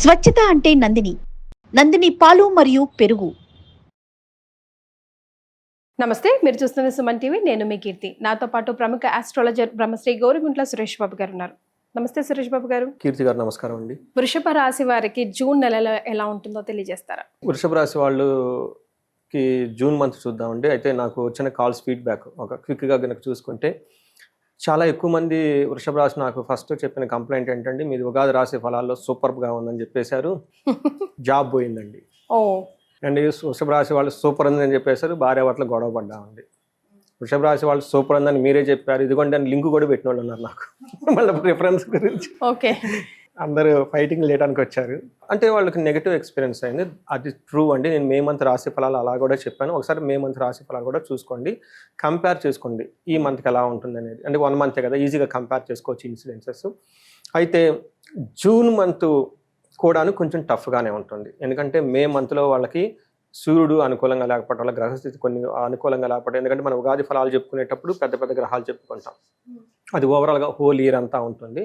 స్వచ్ఛత అంటే నందిని. నందిని పాలు మరియు పెరుగు. నమస్తే మీరు చూస్తున్న సుమన్ టీవీ నేను మీ కీర్తి. నాతో పాటు ప్రముఖ ఆస్ట్రాలజర్ బ్రహ్మశ్రీ గౌరిగుంట్ల సురేష్ బాబు గారు ఉన్నారు. నమస్తే సురేష్ బాబు గారు. కీర్తి గారు నమస్కారం అండి. వృషభ రాశి వారికి జూన్ నెలలో ఎలా ఉంటుందో తెలియజేస్తారా? వృషభ రాశి వాళ్ళకి జూన్ మంత్ చూద్దామండి. అయితే నాకు వచ్చిన కాల్స్ ఫీడ్బ్యాక్ ఒక క్విక్గా కనుక చూసుకుంటే చాలా ఎక్కువ మంది వృషభ రాశి నాకు ఫస్ట్ చెప్పిన కంప్లైంట్ ఏంటంటే మీది ఉగాది రాశి ఫలాల్లో సూపర్గా ఉందని చెప్పేశారు. జాబ్ పోయిందండి. ఓ. అండ్ ఈ వృషభ రాశి వాళ్ళు సూపర్ ఉందని చెప్పేశారు భార్య భర్తలు గొడవ పడ్డామండి వృషభ రాశి వాళ్ళు సూపర్ ఉందని మీరే చెప్పారు. ఇదిగోండి అని లింక్ కూడా పెట్టిన వాళ్ళు ఉన్నారు నాకు. మళ్ళీ రిఫరెన్స్ గురించి. ఓకే. అందరూ ఫైటింగ్ లేయడానికి వచ్చారు. అంటే వాళ్ళకి నెగిటివ్ ఎక్స్పీరియన్స్ అయింది. అది ట్రూ అండి. నేను మే మంత్ రాశి ఫలాలు అలా కూడా చెప్పాను. ఒకసారి మే మంత్ రాశి ఫలాలు కూడా చూసుకోండి. కంపేర్ చేసుకోండి. ఈ మంత్కి ఎలా ఉంటుంది అనేది. అంటే వన్ మంతే కదా ఈజీగా కంపేర్ చేసుకోవచ్చు ఇన్సిడెన్సెస్ అయితే జూన్ మంత్ కూడాను కొంచెం టఫ్గానే ఉంటుంది. ఎందుకంటే మే మంత్లో వాళ్ళకి సూర్యుడు అనుకూలంగా లేకపోవడం వల్ల గ్రహస్థితి కొన్ని అనుకూలంగా లేకపోవడం ఎందుకంటే మనం ఉగాది ఫలాలు చెప్పుకునేటప్పుడు పెద్ద పెద్ద గ్రహాలు చెప్పుకుంటాం. అది ఓవరాల్గా హోల్ ఇయర్ అంతా ఉంటుంది.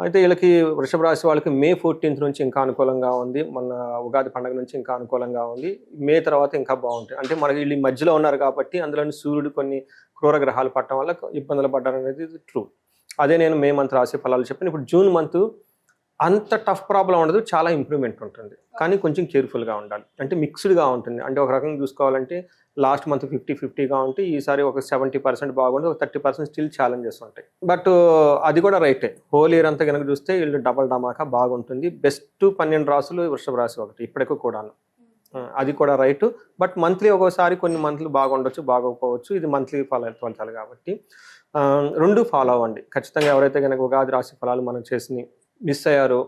అయితే వీళ్ళకి వృషభ రాశి వాళ్ళకి మే ఫోర్టీన్త్ నుంచి ఇంకా అనుకూలంగా ఉంది. మన ఉగాది పండుగ నుంచి ఇంకా అనుకూలంగా ఉంది. మే తర్వాత ఇంకా బాగుంటుంది. అంటే మనకి వీళ్ళు మధ్యలో ఉన్నారు కాబట్టి అందులోని సూర్యుడు కొన్ని క్రూర గ్రహాలు పట్టడం వల్ల ఇబ్బందులు పడ్డారు అనేది ట్రూ అదే నేను మే మంత్ రాసే ఫలాలు చెప్పాను. ఇప్పుడు జూన్ మంత్ అంత టఫ్ ప్రాబ్లం ఉండదు చాలా ఇంప్రూవ్మెంట్ ఉంటుంది. కానీ కొంచెం కేర్ఫుల్గా ఉండాలి. అంటే మిక్స్డ్గా ఉంటుంది. అంటే ఒక రకంగా చూసుకోవాలంటే లాస్ట్ మంత్ ఫిఫ్టీ ఫిఫ్టీగా ఉంటే ఈసారి ఒక సెవెంటీ పర్సెంట్ బాగుంది ఒక థర్టీ పర్సెంట్ స్టిల్ ఛాలెంజెస్ ఉంటాయి. బట్ అది కూడా రైటే హోల్ ఇయర్ అంతా కనుక చూస్తే వీళ్ళు డబల్ డమాకా బాగుంటుంది. బెస్ట్ పన్నెండు రాసులు వృషభ రాశి ఒకటి ఇప్పటికీ కూడాను. ఆ, అది కూడా రైట్ బట్ మంత్లీ ఒక్కోసారి కొన్ని మంత్లు బాగుండొచ్చు బాగోకపోవచ్చు. ఇది మంత్లీ ఫల ఫలితాలు కాబట్టి ఆ, రెండు ఫాలో అవ్వండి. ఖచ్చితంగా ఎవరైతే కనుక ఉగాది రాశి ఫలాలు మనం చేసి మిస్ అయ్యారో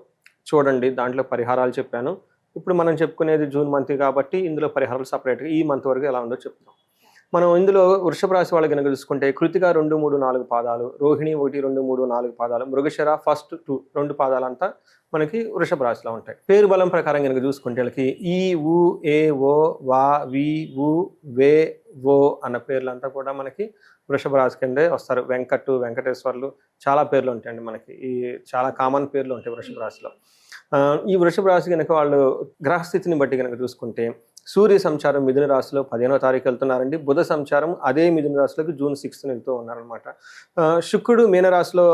చూడండి దాంట్లో పరిహారాలు చెప్పాను. ఇప్పుడు మనం చెప్పుకునేది జూన్ మంత్ కాబట్టి ఇందులో పరిహారాలు సపరేట్గా ఈ మంత్ వరకు ఎలా ఉందో చెప్తాం. మనం ఇందులో వృషభ రాశి వాళ్ళు కనుక చూసుకుంటే కృతిక రెండు మూడు నాలుగు పాదాలు రోహిణి ఒకటి రెండు మూడు నాలుగు పాదాలు మృగశిర ఫస్ట్ టూ రెండు పాదాలంతా మనకి వృషభ రాశిలో ఉంటాయి. పేరు బలం ప్రకారం కనుక చూసుకుంటే వాళ్ళకి ఈ ఊ ఏ ఓ వా వి ఊ వే ఓ అన్న పేర్లంతా కూడా మనకి వృషభ రాశి కిందే వస్తారు. వెంకట్ వెంకటేశ్వర్లు చాలా పేర్లు ఉంటాయండి మనకి. ఈ చాలా కామన్ పేర్లు ఉంటాయి వృషభ రాశిలో. ఈ వృషభ రాశి కనుక వాళ్ళు గ్రహస్థితిని బట్టి కనుక చూసుకుంటే సూర్య సంచారం మిథున రాశిలో పదిహేనో తారీఖు వెళ్తున్నారండి. బుధ సంచారం అదే మిథున రాశిలోకి జూన్ సిక్స్త్ వెళ్తూ ఉన్నారనమాట శుక్రుడు మీనరాశిలో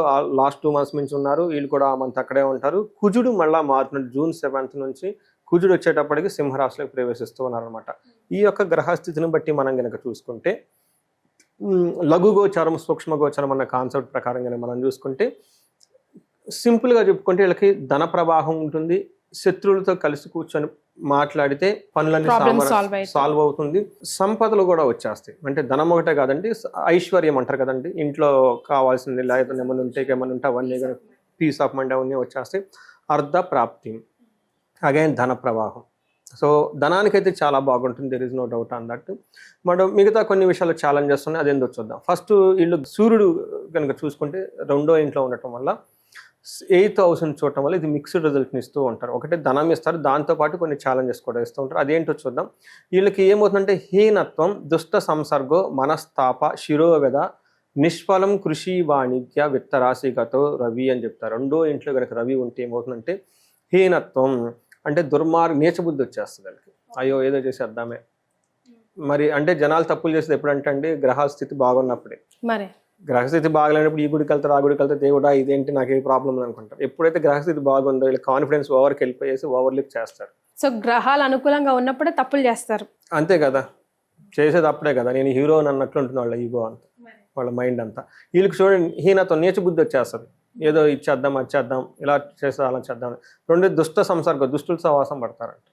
లాస్ట్ టూ మంత్స్ నుంచి ఉన్నారు. వీళ్ళు కూడా ఆ మంత్ అక్కడే ఉంటారు. కుజుడు మళ్ళా మారుతున్నాడు జూన్ సెవెంత్ నుంచి. కుజుడు వచ్చేటప్పటికి సింహరాశిలోకి ప్రవేశిస్తూ ఉన్నారనమాట ఈ యొక్క గ్రహస్థితిని బట్టి మనం కనుక చూసుకుంటే లఘు గోచారం సూక్ష్మ గోచారం అన్న కాన్సెప్ట్ ప్రకారంగానే మనం చూసుకుంటే సింపుల్గా చెప్పుకుంటే వీళ్ళకి ధన ప్రవాహం ఉంటుంది. శత్రువులతో కలిసి కూర్చొని మాట్లాడితే పనులన్నీ. సాల్వ్ అవుతుంది. సంపదలు కూడా వచ్చేస్తాయి. అంటే ధనం ఒకటే కాదండి ఐశ్వర్యం అంటారు కదండి. ఇంట్లో కావాల్సింది లేదా ఏమైనా ఉంటే ఏమైనా ఉంటే అవన్నీ పీస్ ఆఫ్ మైండ్ అవన్నీ వచ్చేస్తాయి. అర్ధ ప్రాప్తి అగైన్ ధన ప్రవాహం సో ధనానికైతే చాలా బాగుంటుంది. There is no doubt on that but మిగతా కొన్ని విషయాలు ఛాలెంజెస్ ఉన్నాయి. అదేందో చూద్దాం. ఫస్ట్ వీళ్ళు సూర్యుడు కనుక చూసుకుంటే రెండో ఇంట్లో ఉండటం వల్ల ఎయిత్ హౌస్ని చూడటం వల్ల ఇది మిక్స్డ్ రిజల్ట్ని ఇస్తూ ఉంటారు. ఒకటే ధనం ఇస్తారు. దాంతోపాటు కొన్ని ఛాలెంజెస్ కూడా ఇస్తూ ఉంటారు. అదేంటో చూద్దాం. వీళ్ళకి ఏమవుతుందంటే హీనత్వం దుష్ట సంసర్గో మనస్తాప శిరోవెద నిష్ఫలం కృషి వాణిజ్య విత్తరాశిగతో రవి అని చెప్తారు. రెండో ఇంట్లో కనుక రవి ఉంటే ఏమవుతుందంటే హీనత్వం. అంటే దుర్మార్గ నీచబుద్ధి వచ్చేస్తుంది వాళ్ళకి. అయ్యో ఏదో చేసేద్దామే. మరి అంటే జనాలు తప్పులు చేసేది ఎప్పుడంటే అండి గ్రహాల స్థితి బాగున్నప్పుడే. మరి. గ్రహస్థితి బాగలేనప్పుడు ఈ గుడికి వెళ్తారు ఆ గుడికి వెళ్తే దేవుడా ఇదేంటి నాకు ఏ ప్రాబ్లం అనుకుంటారు. ఎప్పుడైతే గ్రహస్థితి బాగుందో వీళ్ళ కాన్ఫిడెన్స్ ఓవర్కి వెళ్ళిపోయేసి ఓవర్లిప్ చేస్తారు. సో గ్రహాలు అనుకూలంగా ఉన్నప్పుడే తప్పులు చేస్తారు. అంతే కదా. చేసేది అప్పుడే కదా. నేను హీరో అన్నట్లు ఉంటుంది వాళ్ళ ఈగో అంతా వాళ్ళ మైండ్ అంతా. వీళ్ళకి చూడండి హీనతో నీచ బుద్ధి వచ్చేస్తుంది. ఏదో ఇచ్చేద్దాం వచ్చేద్దాం ఇలా చేద్దాం అలా చేద్దాం. రెండు దుష్ట సంసర్గ దుష్టుల సహవాసం పడతారంట.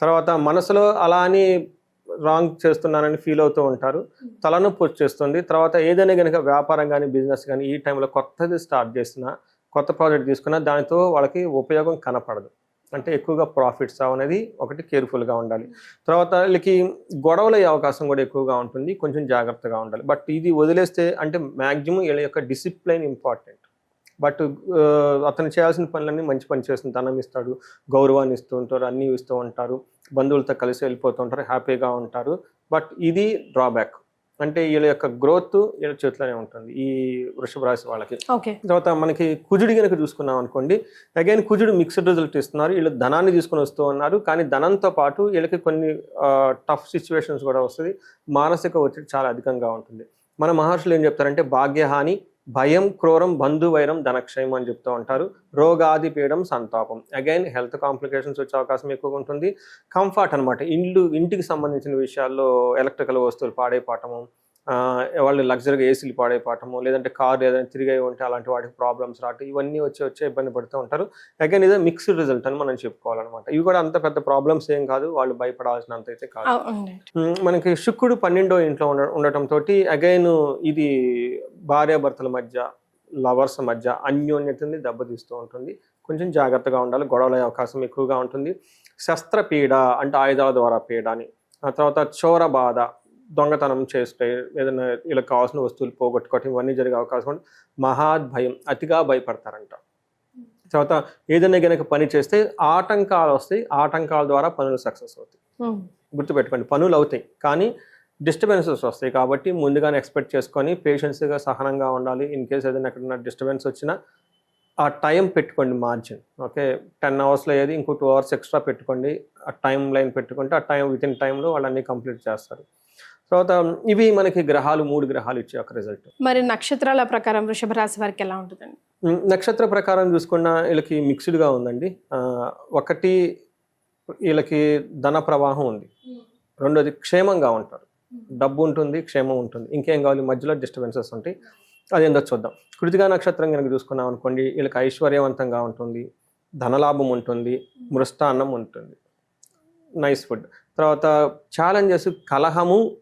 తర్వాత మనసులో అలా అని రాంగ్ చేస్తున్నానని ఫీల్ అవుతూ ఉంటారు. తలనొప్పి వచ్చేస్తుంది. తర్వాత ఏదైనా కనుక వ్యాపారం కానీ బిజినెస్ కానీ ఈ టైంలో కొత్తది స్టార్ట్ చేసినా కొత్త ప్రాజెక్ట్ తీసుకున్నా దానితో వాళ్ళకి ఉపయోగం కనపడదు. అంటే ఎక్కువగా ప్రాఫిట్స్ అనేది ఒకటి కేర్ఫుల్గా ఉండాలి. తర్వాత వీళ్ళకి గొడవలయ్యే అవకాశం కూడా ఎక్కువగా ఉంటుంది. కొంచెం జాగ్రత్తగా ఉండాలి. బట్ ఇది వదిలేస్తే అంటే మ్యాక్సిమం వీళ్ళ యొక్క డిసిప్లైన్ ఇంపార్టెంట్ బట్ అతను చేయాల్సిన పనులన్నీ మంచి పని చేస్తుంది. ధనం ఇస్తాడు గౌరవాన్ని ఇస్తూ ఉంటారు అన్నీ ఇస్తూ ఉంటారు బంధువులతో కలిసి వెళ్ళిపోతూ ఉంటారు హ్యాపీగా ఉంటారు. బట్ ఇది డ్రాబ్యాక్. అంటే వీళ్ళ యొక్క గ్రోత్ వీళ్ళ చేతిలోనే ఉంటుంది ఈ వృషభ రాశి వాళ్ళకి. ఓకే. తర్వాత మనకి కుజుడి కనుక చూసుకున్నాం అనుకోండి అగైన్ కుజుడు మిక్స్డ్ రిజల్ట్ ఇస్తున్నారు వీళ్ళు ధనాన్ని తీసుకొని వస్తూ ఉన్నారు కానీ ధనంతో పాటు వీళ్ళకి కొన్ని టఫ్ సిచ్యువేషన్స్ కూడా వస్తుంది మానసిక ఒత్తిడి చాలా అధికంగా ఉంటుంది. మన మహర్షులు ఏం చెప్తారంటే భాగ్యహాని భయం క్రూరం బంధువైరం ధనక్షయం అని చెప్తూ ఉంటారు. రోగాది పీడం సంతాపం. అగైన్ హెల్త్ కాంప్లికేషన్స్ వచ్చే అవకాశం ఎక్కువగా ఉంటుంది. కంఫర్ట్ అనమాట ఇల్లు ఇంటికి సంబంధించిన విషయాల్లో ఎలక్ట్రికల్ వస్తువులు పాడైపోవటము వాళ్ళు లగ్జరీగా ఏసీలు పాడైపోవటము లేదంటే కార్ ఏదైనా తిరిగి ఉంటే అలాంటి వాటికి ప్రాబ్లమ్స్ రావటం ఇవన్నీ వచ్చి వచ్చి ఇబ్బంది పడుతూ ఉంటారు. అగైన్ ఇదే మిక్స్డ్ రిజల్ట్ అని మనం చెప్పుకోవాలన్నమాట. ఇవి కూడా అంత పెద్ద ప్రాబ్లమ్స్ ఏం కాదు వాళ్ళు భయపడాల్సినంత అయితే కాదు మనకి శుక్రుడు పన్నెండో ఇంట్లో ఉండ ఉండటం తోటి అగైన్ ఇది భార్యాభర్తల మధ్య లవర్స్ మధ్య అన్యోన్యతని దెబ్బతీస్తూ ఉంటుంది. కొంచెం జాగ్రత్తగా ఉండాలి గొడవలు అవకాశం ఎక్కువగా ఉంటుంది. శస్త్రపీడ అంటే ఆయుధాల ద్వారా పీడ అని. ఆ తర్వాత చోర బాధ దొంగతనం చేస్తే ఏదైనా వీళ్ళకి కావాల్సిన వస్తువులు పోగొట్టుకోవటం ఇవన్నీ జరిగే అవకాశం ఉంది మహాద్భయం అతిగా భయపడతారంట. తర్వాత ఏదైనా గనక పని చేస్తే ఆటంకాలు వస్తాయి ఆటంకాల ద్వారా పనులు సక్సెస్ అవుతాయి. గుర్తుపెట్టుకోండి పనులు అవుతాయి కానీ డిస్టర్బెన్సెస్ వస్తాయి కాబట్టి ముందుగానే ఎక్స్పెక్ట్ చేసుకొని పేషెన్స్గా సహనంగా ఉండాలి. ఇన్ కేస్ ఏదైనా ఎక్కడైనా డిస్టర్బెన్స్ వచ్చినా ఆ టైం పెట్టుకోండి మార్జిన్ ఓకే? టెన్ అవర్స్లో ఏది ఇంకో టూ అవర్స్ ఎక్స్ట్రా పెట్టుకోండి. ఆ టైం లైన్ పెట్టుకుంటే ఆ టైం విత్ ఇన్ టైంలో వాళ్ళన్నీ కంప్లీట్ చేస్తారు. తర్వాత ఇవి మనకి గ్రహాలు మూడు గ్రహాలు ఇచ్చే ఒక రిజల్ట్ మరి నక్షత్రాల ప్రకారం వృషభ రాశి వారికి ఎలా ఉంటుందండి? నక్షత్ర ప్రకారం చూసుకున్న వీళ్ళకి మిక్స్డ్గా ఉందండి. ఒకటి వీళ్ళకి ధన ప్రవాహం ఉంది. రెండోది క్షేమంగా ఉంటారు. డబ్బు ఉంటుంది క్షేమం ఉంటుంది. ఇంకేం కావాలి? మధ్యలో డిస్టర్బెన్సెస్ ఉంటాయి. అది ఏందో చూద్దాం. కృతిగా నక్షత్రం కనుక చూసుకున్నాం అనుకోండి వీళ్ళకి ఐశ్వర్యవంతంగా ఉంటుంది. ధనలాభం ఉంటుంది. మృష్టాన్నం ఉంటుంది. నైస్ ఫుడ్ తర్వాత ఛాలెంజెస్ కలహము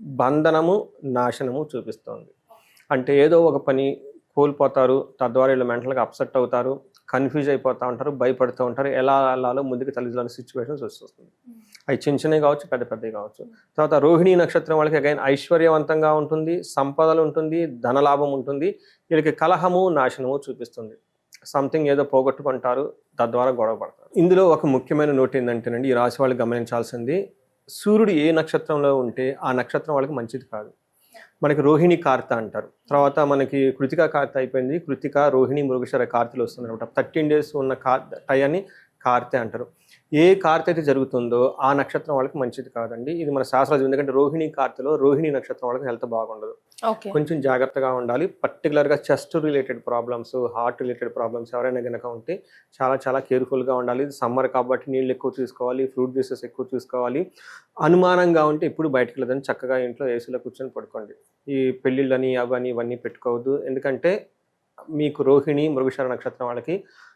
బంధనము నాశనము చూపిస్తుంది. అంటే ఏదో ఒక పని కోల్పోతారు తద్వారా వీళ్ళు మెంటల్గా అప్సెట్ అవుతారు కన్ఫ్యూజ్ అయిపోతూ ఉంటారు భయపడుతూ ఉంటారు ఎలా వెళ్ళాలో ముందుకు తల్లిదండ్రుల సిచ్యువేషన్స్ వస్తుంది అవి చిన్న చిన్నవి కావచ్చు పెద్ద పెద్దవి కావచ్చు. తర్వాత రోహిణీ నక్షత్రం వాళ్ళకి అగైన్ ఐశ్వర్యవంతంగా ఉంటుంది సంపదలు ఉంటుంది ధనలాభం ఉంటుంది వీళ్ళకి కలహము నాశనము చూపిస్తుంది. సంథింగ్ ఏదో పోగొట్టుకుంటారు తద్వారా గొడవ పడతారు. ఇందులో ఒక ముఖ్యమైన నోట్ ఏంటంటేనండి ఈ రాశి వాళ్ళు గమనించాల్సింది సూర్యుడు ఏ నక్షత్రంలో ఉంటే ఆ నక్షత్రం వాళ్ళకి మంచిది కాదు. మనకి రోహిణి కార్త అంటారు. తర్వాత మనకి కృతిక కార్త అయిపోయింది. కృతిక రోహిణి మృగశర కార్తలు వస్తుంది అనమాట థర్టీన్ డేస్ ఉన్న కార్ టయాన్ని కార్తె అంటారు. ఏ కార్తె అయితే జరుగుతుందో ఆ నక్షత్రం వాళ్ళకి మంచిది కాదండి. ఇది మన శాస్త్రాలు ఎందుకంటే రోహిణి కార్తెలో రోహిణి నక్షత్రం వాళ్ళకి హెల్త్ బాగుండదు. కొంచెం జాగ్రత్తగా ఉండాలి. పర్టికులర్గా chest related problems heart related problems ఎవరైనా కనుక ఉంటే చాలా చాలా కేర్ఫుల్గా ఉండాలి. సమ్మర్ కాబట్టి నీళ్ళు ఎక్కువ తీసుకోవాలి ఫ్రూట్ జ్యూసెస్ ఎక్కువ తీసుకోవాలి. అనుమానంగా ఉంటే ఇప్పుడు బయటకు వెళ్ళదని చక్కగా ఇంట్లో ఏసీలో కూర్చొని పడుకోండి. ఈ పెళ్ళిళ్ళని అవని ఇవన్నీ పెట్టుకోవద్దు. ఎందుకంటే మీకు రోహిణి మృగశర నక్షత్రం వాళ్ళకి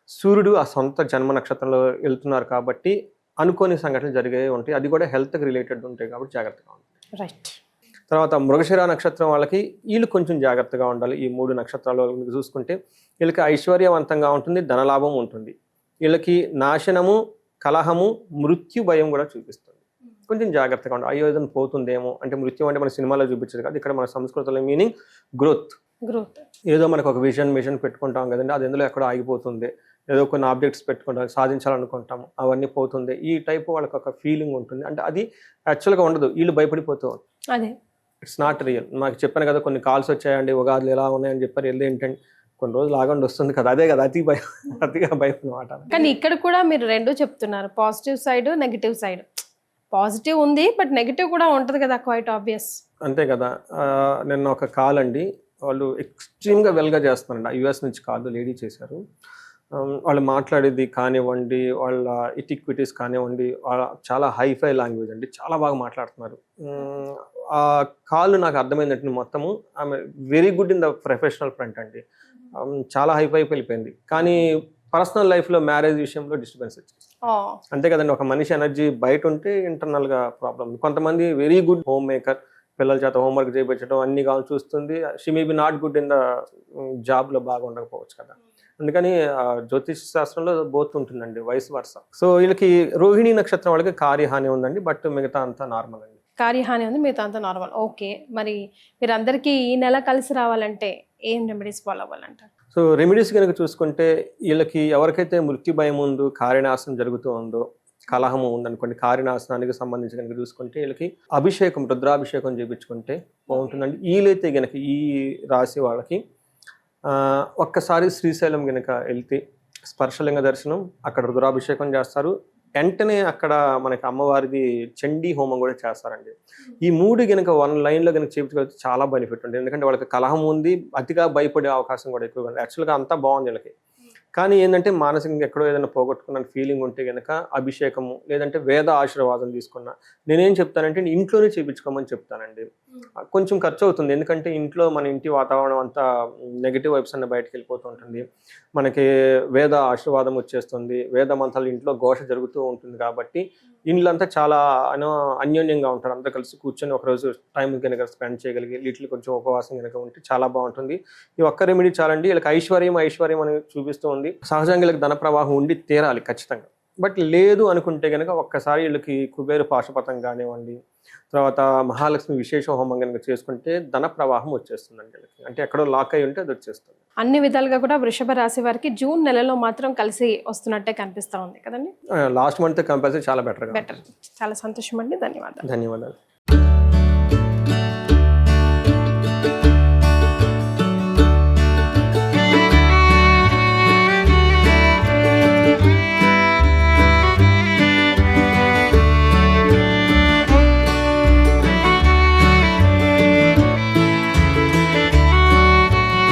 సూర్యుడు ఆ సొంత జన్మ నక్షత్రంలో వెళ్తున్నారు కాబట్టి అనుకోని సంఘటనలు జరిగే ఉంటాయి. అది కూడా హెల్త్కి రిలేటెడ్ ఉంటాయి కాబట్టి జాగ్రత్తగా ఉండాలి. రైట్ తర్వాత మృగశిర నక్షత్రం వాళ్ళకి వీళ్ళు కొంచెం జాగ్రత్తగా ఉండాలి. ఈ మూడు నక్షత్రాలు చూసుకుంటే వీళ్ళకి ఐశ్వర్యవంతంగా ఉంటుంది ధనలాభం ఉంటుంది. వీళ్ళకి నాశనము కలహము మృత్యు భయం కూడా చూపిస్తుంది. కొంచెం జాగ్రత్తగా ఉండాలి. అయ్యో ఏదైనా పోతుందేమో అంటే మృత్యు అంటే మన సినిమాలో చూపించదు కాదు ఇక్కడ మన సంస్కృతిలో మీనింగ్ గ్రోత్ గ్రోత్ ఏదో మనకు ఒక విజన్ మిషన్ పెట్టుకుంటాం కదండి అది ఎందులో ఎక్కడో ఆగిపోతుంది. ఏదో కొన్ని ఆబ్జెక్ట్స్ పెట్టుకుంటాం సాధించాలనుకుంటాము అవన్నీ పోతుంది. ఈ టైప్ వాళ్ళకి ఒక ఫీలింగ్ ఉంటుంది. అంటే అది యాక్చువల్గా ఉండదు. వీళ్ళు భయపడిపోతూ. అదే. ఇట్స్ నాట్ రియల్ నాకు చెప్పాను కదా కొన్ని కాల్స్ వచ్చాయండి ఉగాదులు ఎలా ఉన్నాయని చెప్పారు వెళ్ళి ఏంటంటే కొన్ని రోజులు ఆగండి వస్తుంది కదా అదే కదా అతి భయం అతిగా భయం అనమాట కానీ ఇక్కడ కూడా మీరు రెండు చెప్తున్నారు. Positive side negative side positive ఉంది బట్ నెగిటివ్ కూడా ఉంటది కదా క్వైట్ ఆబ్వియస్ అంతే కదా. నిన్న ఒక కాల్ అండి వాళ్ళు ఎక్స్ట్రీమ్గా వెల్గా చేస్తున్నారండి. యుఎస్ నుంచి కాల్ లేడీ చేశారు. వాళ్ళు మాట్లాడేది కానివ్వండి వాళ్ళ ఇటిక్విటీస్ కానివ్వండి వాళ్ళ చాలా హైఫై లాంగ్వేజ్ అండి. చాలా బాగా మాట్లాడుతున్నారు. ఆ కాల్ నాకు అర్థమైందంటే మొత్తము ఆమె very good in the professional front అండి. చాలా హైఫై వెళ్ళిపోయింది. కానీ పర్సనల్ లైఫ్లో మ్యారేజ్ విషయంలో డిస్టర్బెన్స్ వచ్చింది. అంతే కదండి ఒక మనిషి ఎనర్జీ బయట ఉంటే internal గా ప్రాబ్లం కొంతమంది వెరీ గుడ్ హోమ్ మేకర్ పిల్లల చేత హోంవర్క్ చేయించడం అన్ని కావాలి చూస్తుంది. She may be not good in the జాబ్లో బాగా ఉండకపోవచ్చు కదా. అందుకని జ్యోతిష్ శాస్త్రంలో బోత్ ఉంటుందండి వయసు వరుస సో వీళ్ళకి రోహిణి నక్షత్రం వాళ్ళకి కార్యహాని ఉందండి బట్ మిగతా అంతా నార్మల్ అండి. కార్యహాని ఉంది మిగతా అంతా నార్మల్ ఓకే మరి మీరందరికీ ఈ నెల కలిసి రావాలంటే ఏం రెమెడీస్ ఫాలో అవ్వాలంటారు? సో రెమెడీస్ కనుక చూసుకుంటే వీళ్ళకి ఎవరికైతే మృత్యు భయం ఉందో కార్యనాశనం జరుగుతూ ఉందో కలహము ఉందనుకోండి కారినాశనానికి సంబంధించి కనుక చూసుకుంటే వీళ్ళకి అభిషేకం రుద్రాభిషేకం చేయించుకుంటే బాగుంటుందండి. వీలైతే గనక ఈ రాశి వాళ్ళకి ఒక్కసారి శ్రీశైలం గనక వెళ్తే స్పర్శలింగ దర్శనం అక్కడ రుద్రాభిషేకం చేస్తారు. వెంటనే అక్కడ మనకి అమ్మవారిది చండీ హోమం కూడా చేస్తారండి. ఈ మూడు గనక వన్ లైన్లో కనుక చేయించుకోవచ్చు చాలా బెనిఫిట్ ఉంటుంది. ఎందుకంటే వాళ్ళకి కలహం ఉంది అతిగా భయపడే అవకాశం కూడా ఎక్కువగా ఉంది. యాక్చువల్గా అంతా బాగుంది వీళ్ళకి. కానీ ఏంటంటే మానసికంగా ఎక్కడో ఏదైనా పోగొట్టుకున్న ఫీలింగ్ ఉంటే గనక అభిషేకము లేదంటే వేద ఆశీర్వాదం తీసుకున్నా నేనేం చెప్తానంటే ఇంట్లోనే చేయించుకోమని చెప్తానండి. కొంచెం ఖర్చు అవుతుంది ఎందుకంటే ఇంట్లో మన ఇంటి వాతావరణం అంతా నెగిటివ్ వైబ్స్ అన్న బయటకు వెళ్ళిపోతూ ఉంటుంది. మనకి వేద ఆశీర్వాదం వచ్చేస్తుంది. వేద మంత్రాలు ఇంట్లో ఘోష జరుగుతూ ఉంటుంది కాబట్టి ఇండ్లంతా చాలా అనో అన్యోన్యంగా ఉంటారు. అందరూ కలిసి కూర్చొని ఒకరోజు టైం కనుక స్పెండ్ చేయగలిగి వీటిలో కొంచెం ఉపవాసం కనుక ఉంటే చాలా బాగుంటుంది. ఈ ఒక్క రెమెడీ చాలండి. వీళ్ళకి ఐశ్వర్యం ఐశ్వర్యం అని చూపిస్తూ ఉంది. సహజంగా వీళ్ళకి ధన ప్రవాహం ఉండి తీరాలి ఖచ్చితంగా. బట్ లేదు అనుకుంటే కనుక ఒక్కసారి వీళ్ళకి కుబేరు పాశుపతం కానివ్వండి తర్వాత మహాలక్ష్మి విశేష హోమం కనుక చేసుకుంటే ధన ప్రవాహం వచ్చేస్తుందండి వీళ్ళకి. అంటే ఎక్కడో లాక్ అయి ఉంటే అది వచ్చేస్తుంది. అన్ని విధాలుగా కూడా వృషభ రాశి వారికి జూన్ నెలలో మాత్రం కలిసి వస్తున్నట్టే కనిపిస్తా ఉంది కదండి? లాస్ట్ మంత్ కంపల్సరీ చాలా బెటర్గా బెటర్. చాలా సంతోషం అండి ధన్యవాదాలు. ధన్యవాదాలు.